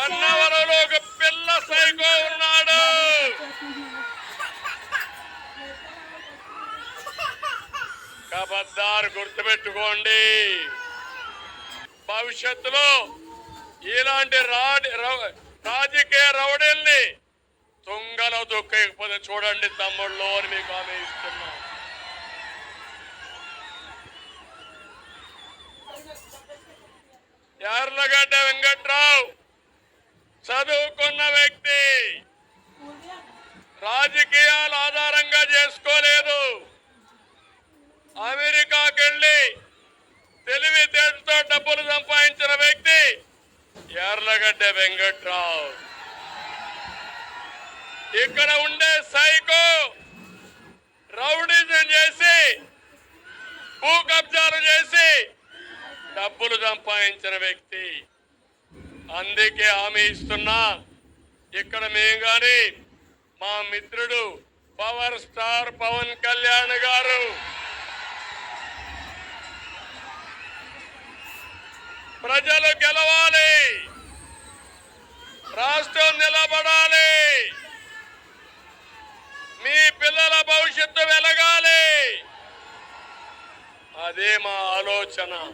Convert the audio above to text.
గన్నవరంలో ఒక పిల్ల సైకో ఉన్నాడు. కబద్దారు గుర్తుపెట్టుకోండి. భవిష్యత్తులో ఇలాంటి రాజకీయ రౌడీల్ని తుంగలో దొక్కకపోతే చూడండి తమ్ముళ్ళు అని మీకు ఆమె ఇస్తున్నా. ఎర్రగడ్డ రాజకీయాలు ఆధారంగా చేసుకోలేదు. అమెరికాకి వెళ్ళి తెలివితేటతో డబ్బులు సంపాదించిన వ్యక్తి ఎర్లగడ్డ వెంకట్రావు. ఇక్కడ ఉండే సైకో రౌడిజం చేసి భూ కబ్జాలు చేసి డబ్బులు సంపాదించిన వ్యక్తి. అందుకే హామీ ఇస్తున్నా. ఇక్కడ మేము కానీ మా మిత్రుడు పవర్ స్టార్ పవన్ కళ్యాణ్ గారు. ప్రజలు గెలవాలి. రాష్ట్రం నిలబడాలి. మీ పిల్లల భవిష్యత్తు వెలగాలి. అదే మా ఆలోచన.